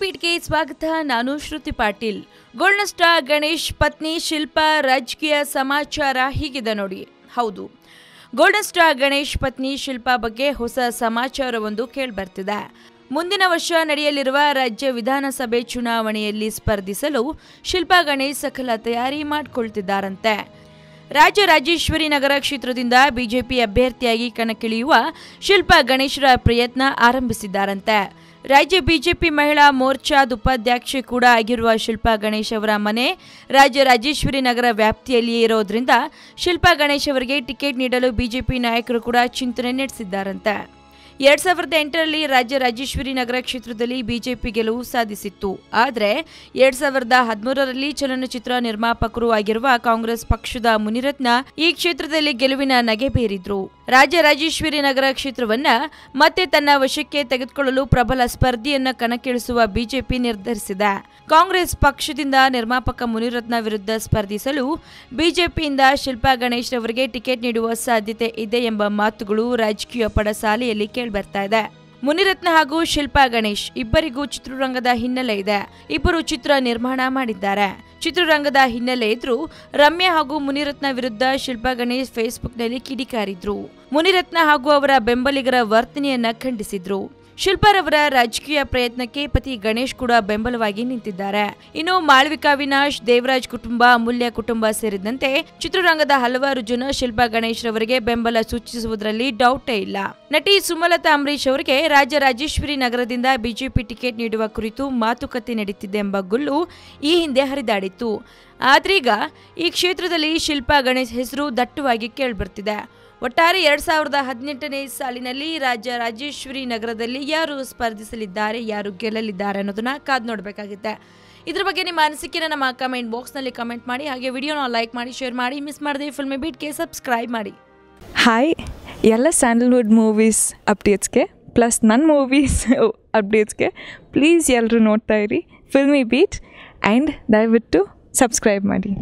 ಬೀಟ್ಗೆ ಸ್ವಾಗತ, ನಾನು ಶ್ರುತಿ ಪಾಟೀಲ್. ಗೋಲ್ಡನ್ ಗಣೇಶ್, ಪತ್ನಿ ಶಿಲ್ಪಾ, ರಾಜಕೀಯ ಸಮಾಚಾರ ಹೀಗಿದೆ ನೋಡಿ. ಹೌದು ಗೋಲ್ಡನ್ ಸ್ಟಾರ್ ಗಣೇಶ್, ಪತ್ನಿ ಶಿಲ್ಪಾ ಬಗ್ಗೆ ಹೊಸ ಸಮಾಚಾರವೊಂದು ಕೇಳ್ಬರ್ತಿದೆ. ಮುಂದಿನ ವರ್ಷ ನಡೆಯಲಿರುವ ರಾಜ್ಯ ವಿಧಾನಸಭೆ ಚುನಾವಣೆಯಲ್ಲಿ ಸ್ಪರ್ಧಿಸಲು ಶಿಲ್ಪಾ ಗಣೇಶ್ ಸಕಲ ತಯಾರಿ ಮಾಡಿಕೊಳ್ತಿದ್ದಾರಂತೆ. ರಾಜ್ಯ ರಾಜೇಶ್ವರಿ ನಗರ ಕ್ಷೇತ್ರದಿಂದ ಬಿಜೆಪಿ ಅಭ್ಯರ್ಥಿಯಾಗಿ ಕಣಕ್ಕಿಳಿಯುವ ಶಿಲ್ಪಾ ಗಣೇಶರ ಪ್ರಯತ್ನ ಆರಂಭಿಸಿದ್ದಾರಂತೆ. ರಾಜ್ಯ ಬಿಜೆಪಿ ಮಹಿಳಾ ಮೋರ್ಚಾದ ಉಪಾಧ್ಯಕ್ಷೆ ಕೂಡ ಆಗಿರುವ ಶಿಲ್ಪಾ ಗಣೇಶ್ ಅವರ ಮನೆ ರಾಜ್ಯ ರಾಜೇಶ್ವರಿ ನಗರ ವ್ಯಾಪ್ತಿಯಲ್ಲಿಯೇ ಇರೋದ್ರಿಂದ ಶಿಲ್ಪಾ ಗಣೇಶ್ ಅವರಿಗೆ ಟಿಕೆಟ್ ನೀಡಲು ಬಿಜೆಪಿ ನಾಯಕರು ಕೂಡ ಚಿಂತನೆ ನಡೆಸಿದ್ದಾರಂತೆ. ಎರಡ್ ಸಾವಿರದ ಎಂಟರಲ್ಲಿ ರಾಜ್ಯ ರಾಜೇಶ್ವರಿ ನಗರ ಕ್ಷೇತ್ರದಲ್ಲಿ ಬಿಜೆಪಿ ಗೆಲುವು ಸಾಧಿಸಿತ್ತು. ಆದರೆ ಎರಡ್ ಸಾವಿರದ ಹದಿಮೂರರಲ್ಲಿ ಚಲನಚಿತ್ರ ನಿರ್ಮಾಪಕರು ಆಗಿರುವ ಕಾಂಗ್ರೆಸ್ ಪಕ್ಷದ ಮುನಿರತ್ನ ಈ ಕ್ಷೇತ್ರದಲ್ಲಿ ಗೆಲುವಿನ ನಗೆ ಬೀರಿದ್ರು. ರಾಜ್ಯ ರಾಜೇಶ್ವರಿ ನಗರ ಕ್ಷೇತ್ರವನ್ನು ಮತ್ತೆ ತನ್ನ ವಶಕ್ಕೆ ತೆಗೆದುಕೊಳ್ಳಲು ಪ್ರಬಲ ಸ್ಪರ್ಧಿಯನ್ನು ಕಣಕ್ಕಿಳಿಸುವ ಬಿಜೆಪಿ ನಿರ್ಧರಿಸಿದೆ. ಕಾಂಗ್ರೆಸ್ ಪಕ್ಷದಿಂದ ನಿರ್ಮಾಪಕ ಮುನಿರತ್ನ ವಿರುದ್ಧ ಸ್ಪರ್ಧಿಸಲು ಬಿಜೆಪಿಯಿಂದ ಶಿಲ್ಪಾ ಗಣೇಶ್ ಅವರಿಗೆ ಟಿಕೆಟ್ ನೀಡುವ ಸಾಧ್ಯತೆ ಇದೆ ಎಂಬ ಮಾತುಗಳು ರಾಜಕೀಯ ಪಡಸಾಲೆಯಲ್ಲಿ ಕೇಳಿಬರ್ತಾ ಇದೆ. ಮುನಿರತ್ನ ಹಾಗೂ ಶಿಲ್ಪಾ ಗಣೇಶ್ ಇಬ್ಬರಿಗೂ ಚಿತ್ರರಂಗದ ಹಿನ್ನೆಲೆ ಇದೆ. ಇಬ್ಬರು ಚಿತ್ರ ನಿರ್ಮಾಣ ಮಾಡಿದ್ದಾರೆ. ಚಿತ್ರರಂಗದ ಹಿನ್ನೆಲೆ ಇದ್ರು ರಮ್ಯಾ ಹಾಗೂ ಮುನಿರತ್ನ ವಿರುದ್ಧ ಶಿಲ್ಪಾ ಗಣೇಶ್ ಫೇಸ್ಬುಕ್ನಲ್ಲಿ ಕಿಡಿಕಾರಿದ್ರು. ಮುನಿರತ್ನ ಹಾಗೂ ಅವರ ಬೆಂಬಲಿಗರ ವರ್ತನೆಯನ್ನ ಖಂಡಿಸಿದ್ರು. ಶಿಲ್ಪಾರವರ ರಾಜಕೀಯ ಪ್ರಯತ್ನಕ್ಕೆ ಪತಿ ಗಣೇಶ್ ಕೂಡ ಬೆಂಬಲವಾಗಿ ನಿಂತಿದ್ದಾರೆ. ಇನ್ನು ಮಾಳ್ವಿಕಾ ವಿನಾಶ್, ದೇವರಾಜ್ ಕುಟುಂಬ, ಅಮೂಲ್ಯ ಕುಟುಂಬ ಸೇರಿದಂತೆ ಚಿತ್ರರಂಗದ ಹಲವಾರು ಜನ ಶಿಲ್ಪಾ ಗಣೇಶ್ ರವರಿಗೆ ಬೆಂಬಲ ಸೂಚಿಸುವುದರಲ್ಲಿ ಡೌಟೇ ಇಲ್ಲ. ನಟಿ ಸುಮಲತಾ ಅಂಬರೀಶ್ ಅವರಿಗೆ ರಾಜ್ಯ ರಾಜೇಶ್ವರಿ ನಗರದಿಂದ ಬಿಜೆಪಿ ಟಿಕೆಟ್ ನೀಡುವ ಕುರಿತು ಮಾತುಕತೆ ನಡೆಯುತ್ತಿದೆ ಎಂಬ ಗುಲ್ಲು ಈ ಹಿಂದೆ ಹರಿದಾಡಿತ್ತು. ಆದ್ರೀಗ ಈ ಕ್ಷೇತ್ರದಲ್ಲಿ ಶಿಲ್ಪಾ ಗಣೇಶ್ ಹೆಸರು ದಟ್ಟವಾಗಿ ಕೇಳಿಬರ್ತಿದೆ. ಒಟ್ಟಾರೆ ಎರಡ್ ಸಾವಿರದ ಹದಿನೆಂಟನೇ ಸಾಲಿನಲ್ಲಿ ರಾಜ್ಯ ರಾಜೇಶ್ವರಿ ನಗರದಲ್ಲಿ ಯಾರು ಸ್ಪರ್ಧಿಸಲಿದ್ದಾರೆ, ಯಾರು ಗೆಲ್ಲಲಿದ್ದಾರೆ ಅನ್ನೋದನ್ನ ಕಾದ್ ನೋಡಬೇಕಾಗುತ್ತೆ. ಇದ್ರ ಬಗ್ಗೆ ನಿಮ್ಮ ಅನಿಸಿಕೆನ ನಮ್ಮ ಕಮೆಂಟ್ ಬಾಕ್ಸ್ನಲ್ಲಿ ಕಮೆಂಟ್ ಮಾಡಿ, ಹಾಗೆ ವಿಡಿಯೋನ ಲೈಕ್ ಮಾಡಿ ಶೇರ್ ಮಾಡಿ ಮಿಸ್ ಮಾಡದೆ ಫಿಲ್ಮಿ ಬಿಟ್ಗೆ ಸಬ್ಸ್ಕ್ರೈಬ್ ಮಾಡಿ. ಹಾಯ್ ಎಲ್ಲ ಸ್ಯಾಂಡಲ್ವುಡ್ ಮೂವೀಸ್ ಅಪ್ಡೇಟ್ಸ್ಗೆ ಪ್ಲಸ್ ನನ್ನ ಮೂವೀಸ್ ಅಪ್ಡೇಟ್ಸ್ಗೆ ಪ್ಲೀಸ್ ಎಲ್ಲರೂ ನೋಡ್ತಾ ಇರಿ ಫಿಲ್ಮಿ ಬೀಟ್ ಆ್ಯಂಡ್ ದಯವಿಟ್ಟು ಸಬ್ಸ್ಕ್ರೈಬ್ ಮಾಡಿ.